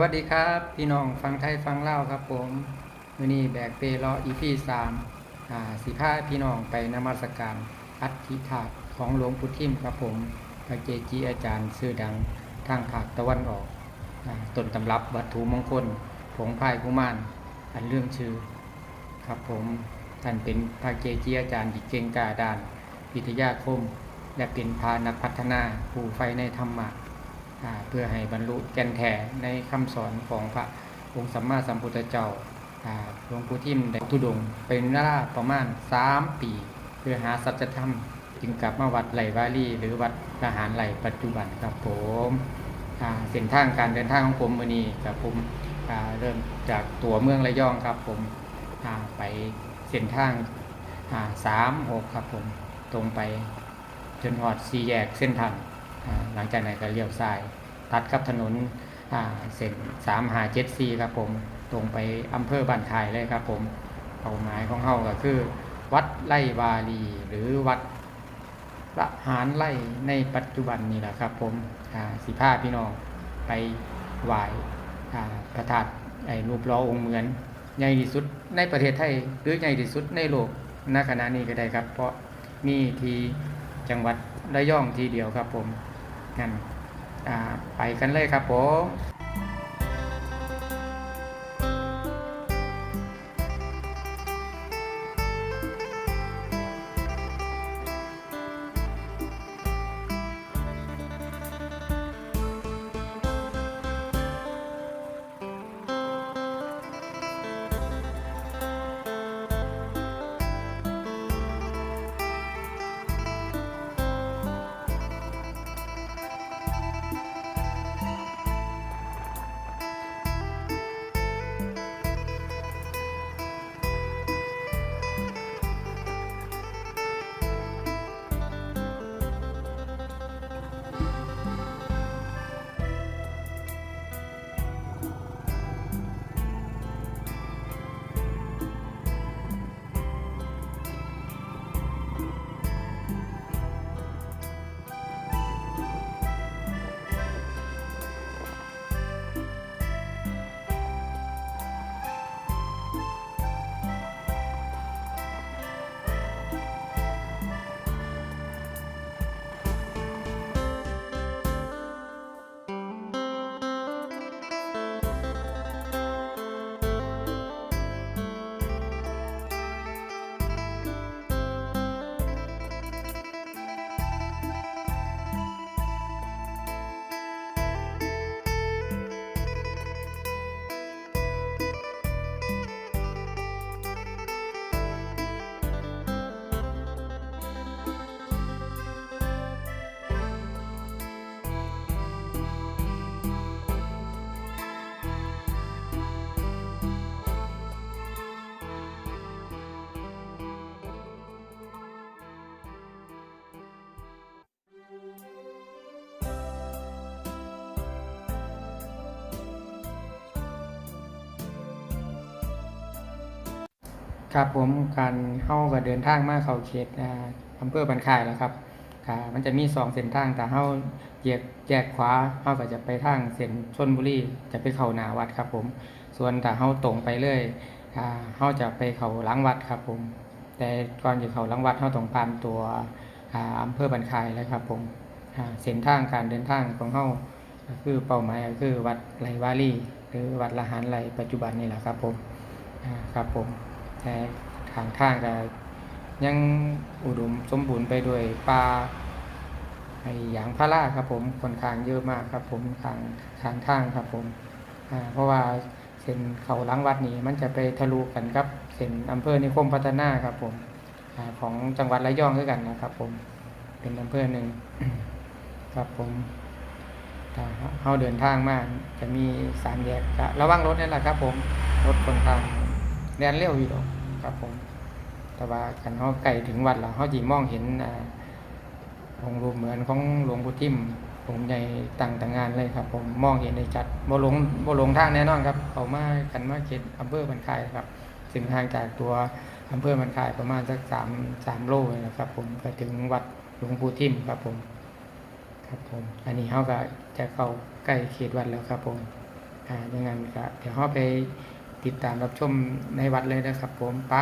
วัสดีครับ พี่น้องฟังไทยฟังเล่าครับผมวันนี้แบกเปรออีพีสามสีผ้าพี่น้องไปนมัสการอัฐิธาตุของหลวงพุทธิมครับผมพระเกจิอาจารย์ชื่อดังทางภาคตะวันออกอต้นตำรับวัตถุมงคล ผงพายกุมารอันเรื่องชื่อครับผมท่านเป็นพระเกจิอาจารย์ที่เก่งกาดานวิทยาคม และเป็นพานักพัฒนาผู้ไฟในธรรมะ เพื่อให้บรรลุแก่นแท้ในคำสอนของพระองค์สัมมาสัมพุทธเจ้าหลวงปู่ทิมได้ทุดงเป็นเวลาประมาณ 3 ปี เพื่อหาสัจธรรมจึงกลับมาวัดไหลวารีหรือวัดทหารไหลปัจจุบันครับผมเส้นทางการเดินทางของผมวันนี้ครับผมเริ่มจากตัวเมืองระยองครับผมไปเส้นทางสามหกครับผมตรงไปจนหอดสี่แยกเส้นทางหลังจากนั้นก็เลี้ยวซ้าย ตัดกับถนนเส้นสามหาเจ็ดซีครับผม ตรงไปอำเภอบ้านคายเลยครับผมเป้าหมายของเฮาก็คือ วัดไร่วาลีหรือวัดละหารไร่ในปัจจุบันนี่แหละครับ ผมสีผ้าพี่น้องไปไหว้พระธาตุไอ้รูปล้อองค์เหมือนใหญ่ที่สุดในประเทศไทยหรือใหญ่ที่สุดในโลกณขณะนี้ก็ได้ครับ เพราะมีที่จังหวัดระยองทีเดียวครับผมงั้น ไปกันเลยครับผม ครับผมการเข้ากับเดินทางมาเขาเขตอำเภอบันคายแล้วครับค่ะมันจะมีสองเส้นทางแต่เข้าแยกแยกขวาเข้าก็จะไปทางเส้นชนบุรีจะไปเข้าหนาวัดครับ ผม ส่วนถ้าเข้าตรงไปเลยอ่าเข้าจะไปเข้าหลังวัดครับ ผม แต่ก่อนจะเข้าหลังวัดเข้าต้องผ่านตัวอำเภอบันคายแล้วครับ ผมเส้นทางการเดินทางของเข้าคือเป้าหมายคือวัดไหลวารีหรือวัดละหารไหลปัจจุบันนี่แหละครับ ผมครับผม แต่ทางทางก็ยังอุดมสมบูรณ์ไปด้วยป่าไอ้หยางพาราครับผมค่อนข้างเยอะมากครับ ผมทางทางทางครับผมเพราะว่าเส้นเขาหลังวัดนี้มันจะไปทะลุกันครับเส้นอำเภอนิคมพัฒนาครับผมอของจังหวัดระยองด้วยกันนะครับ ผมเป็นอำเภอหนึ่งครับผมถ้าเขาเดินทางมากจะมีสามแยกระวังรถนี่แหละครับ ผมรถคนทางเรียนเร็วอยู่ดอ ครับผม แต่ว่าคันเขาไกลถึงวัดแล้วเขาจีมองเห็นองค์รูปเหมือนของหลวงปู่ทิมองค์ใหญ่ต่างต่างงานเลยครับ ผมมองเห็นได้ชัดบ่หลงบ่หลงทางแน่นอนครับเขามากันมาเขตอำเภอบันคายครับถึงห่างจากตัวอำเภอบันคายประมาณสักสามสามโลเลยนะครับ ผมก็ถึงวัดหลวงปู่ทิมครับผม ครับผม อันนี้เขาก็จะเข้าใกล้เขตวัดแล้วครับผมอ่าอย่างนั้นก็เดี๋ยวเราไป ติดตามรับชมในวัดเลยนะครับผม ไป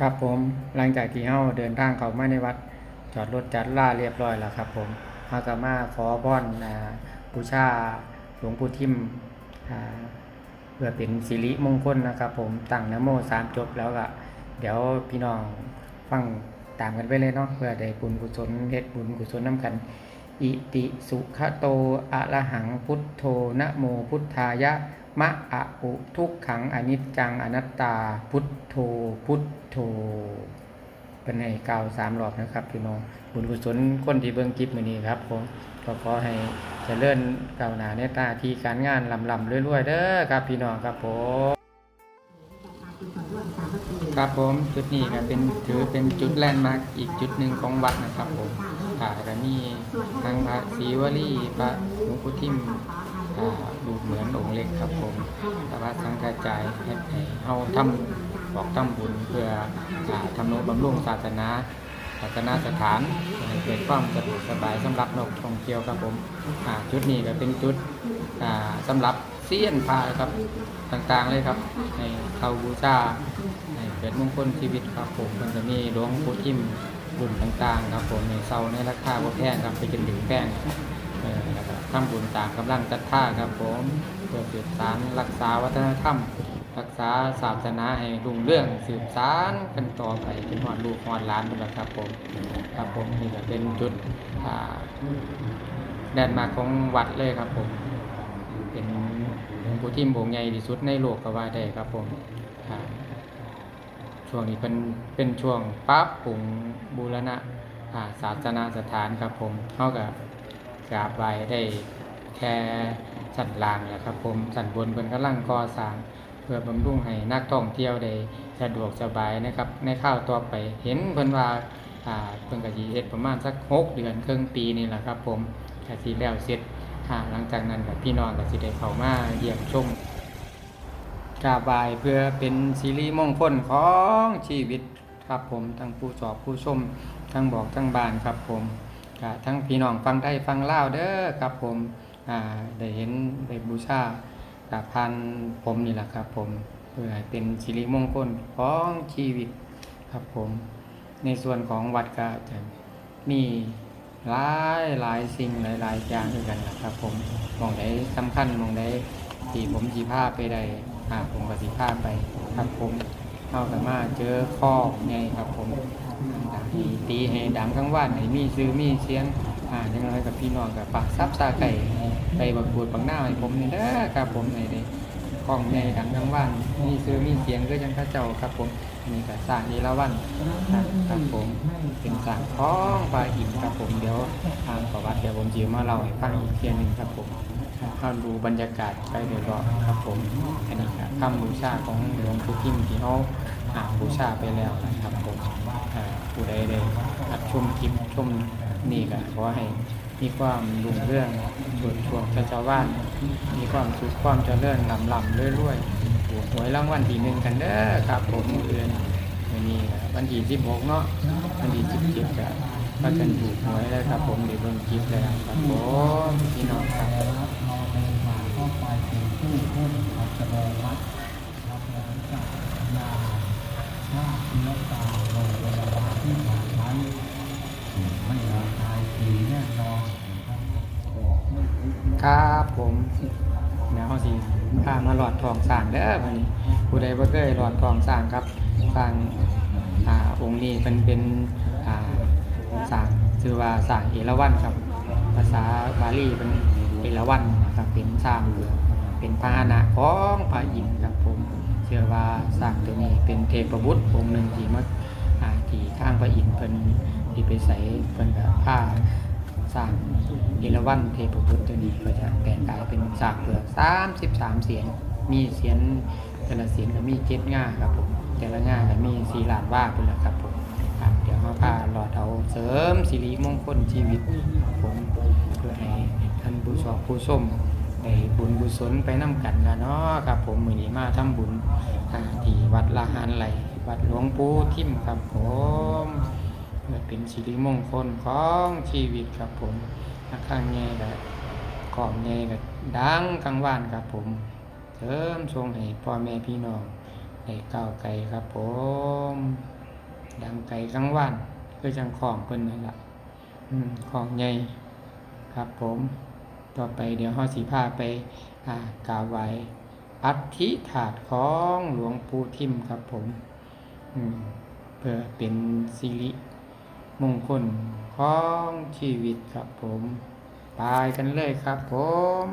ครับผมหลังจากที่เฮาเดินทางเข้ามาในวัด จอดรถจัดล่าเรียบร้อยแล้วครับผมเฮาก็มาขอพรอ่าบูชาหลวงปู่ทิมอ่าเพื่อเป็นสิริมงคลนะครับ ผมตั้งนโมสามจบแล้วก็เดี๋ยวพี่น้องฟังตามกันไปเลยเนาะเพื่อได้บุญกุศลเฮ็ดบุญกุศลนํกัน อิติสุขโตอะระหังพุทโธนะโมพุทธายะ มะอะอุทุกขังอนิจจังอนัตตาพุทโธพุทโธเป็นให้กล่าวสามรอบนะครับพี่น้องบุญกุศลคนที่เบิ่งคลิปมื้อนี้ครับผมก็ขอให้เจริญก้าวหน้าในตาที่การงานลำลำรวยๆเด้อครับพี่น้องครับผมครับผมจุดนี้ก็เป็นถือเป็นจุดแลนด์มาร์กอีกจุดหนึ่งของวัดนะครับผมาก็มีทั้งพระศรีวลีพระหลวงปู่ทิมดูเหมือนองค์เล็กครับผมแต่ว่าสังกระจายให้เอาทำบอกทำบุญเพื่ออ่าทำนุบำรุงศาสนาศาสนาสถานเกิดความสะดวกสบายสำหรับนกท่องเที่ยวครับผมอ่าจุดนี้ก็เป็นจุดอ่าสำหรับเสี้ยนพาครับต่างๆเลยครับให้เขาบูชาเกิดมงคลชีวิตครับผมมันจะมีหลวงปู่ทิม บุญต่างๆครับผมในเซาในราคาบ่แพงครับไปจนถึงแพงเออแล้วก็ทำบุญตามกำลังศรัทธาครับผมเพื่อสืบสารรักษาวัฒนธรรม รักษาศาสนาให้รุ่งเรื่องสืบสารกันต่อไปเป็นหอดลูกหอดหลานเป็นละครับผมครับผมนี่ก็เป็นจุดอ่าแดนมาของวัดเลยครับผม เป็นหลวงปู่ทิมโบงใหญ่ที่สุดในโลกก็ว่าได้ครับผม ช่วงนี้เป็นเป็นช่วงปรับปรุงบูรณะอาศาสนาสถานครับผมเขากับกราบไหว้ได้แค่ชั้นล่างแหละครับผมชั้นบนเพิ่นกำลังก่อสร้างเพื่อบำรุงให้นักท่องเที่ยวได้สะดวกสบายนะครับ ในข้าวต่อไปเห็นเพิ่นว่าอ่าเพิ่นก็สิเฮ็ดประมาณสัก6เดือนครึ่งปีนี่แหละครับผมก็สิแล้วเสร็จอาหลังจากนั้นก็พี่น้องก็สิได้เข้ามาเยี่ยมชม กราบไหว้เพื่อเป็นสิริมงคลของชีวิตครับผมทั้งผู้สอบผู้ชมทั้งบอกทั้งบานครับผมทั้งพี่น้องฟังไทยฟังเล่าเด้อครับผมได้เห็นได้บูชากับพันผมนี่แหละครับผมเพื่อเป็นสิริมงคลของชีวิตครับผม ในส่วนของวัดก็จะมีหลายหลายสิ่งหลายหลายอย่างด้วยกันนะครับผมมองได้สำคัญมองได้ที่ผมสีผ้าไปได้ อ่าผมก็สีผ้าไปครับผมเข้ากันมาเจอข้อไงครับผมให้ตีให้ดังข้างว่านให้มีซื้อมีเสียงอ่าจังไรกับพี่น้องกับปากซับซาไก่ไปบักบูดบักหน้าให้ผมนี่เด้อครับผมในได้กล้องในดังข้างว่านมีซื้อมีเสียงก็ยังพระเจ้าครับผมนี่ก็สร้างนีละวันครับผมเป็นสร้างท้องปลาอิ่มครับผมเดี๋ยวทางประวัติเดี๋ยวผมจะมาเล่าให้ฟังอีกเทียหนึงครับผม เข้าดูบรรยากาศไปเดี๋ยวรอครับผมอันนี้ครับคำบูชาของหลวงปู่ทิมที่เขาอ่าบูชาไปแล้วนะครับผมผู้ใดได้รับชมคลิปชมนี่ก็ขอให้มีความรุ่งเรื่องสุดช่วงเจ้าว่าน มีความสุขความเจริญลำลำเรื่อยๆหวยรางวัลที่หนึ่งกันเด้อครับผมเดือนวันนี้วันที่16เนาะวันที่17ก็ก็จะถูกหวยแล้วครับผมเดี๋ยวเบิ่งคลิปแล้วครับผมพี่น้องครับ ก็ไปเป็นผู้ครับผมเดี๋ยวเขาสิพามาหลอดทองสางเด้อวันนี้ผู้ใดบ่เคยหลอดทองสางครับสางอ่าองค์นี้เป็นเป็นอ่าสางชื่อว่าสางเอราวัณครับ ภาษาบาลีเป็นเอราวัน ครับเป็นสร้างเรือเป็นพาหนะของพระอินทร์ครับผมเชื่อว่าสร้างตัวนี้เป็นเทพบุตรองค์หนึ่งที่มาอ่าที่ข้างพระอินทร์เพิ่นที่ไปใส่เพิ่นกับผ้าสร้างเอราวัณเทพบุตรตัวนี้ก็จะแปลงกายเป็นสร้างเปลือก33เสียงมีเสียนแต่ละเสียนก็มีเจ็ดง่าครับผมแต่ละง่าก็มีสีหลานว่าไปแล้วครับผมเดี๋ยวมาพาหลอดเอาเสริมสิริมงคลชีวิตผมเพื่อให้ ท่านผู้ชมผู้ชมได้บุญกุศลไปน้ำกันนะเนาะครับ ผมมือนี้มาทำบุญที่วัดละหานไหลวัดหลวงปู่ทิมครับผมเพื่อเป็นสิริมงคลของชีวิตครับผมข้างแง่ก็ของแง่ก็ดังกลางวานครับผมเสริมทรงให้พ่อแม่พี่น้องได้ก้าวไกลครับผม ดังไกลกลางวันคือจังของเพิ่นนั่นแหละของใหญ่ครับผม ต่อไปเดี๋ยวห้อสีผ้าไปอ่ากาบไว้อัฐิถาดของหลวงปู่ทิมครับผมมเพื่อเป็นสิริมงคลของชีวิตครับผม ไปกันเลยครับผม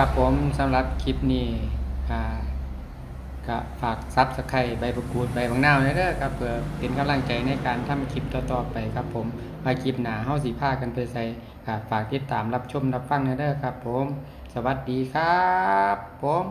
ครับผมสำหรับคลิปนี้ก็ฝากซับสไครใบประกูดใบบางนาวนี่เด้อครับเพื่อเป็นกำลังใจในการทำคลิปต่อๆไปครับผมมาคลิปหนาเฮ้าสีผ้ากันไปใส่ฝากติดตามรับชมรับฟังนี่เด้อครับผม สวัสดีครับผม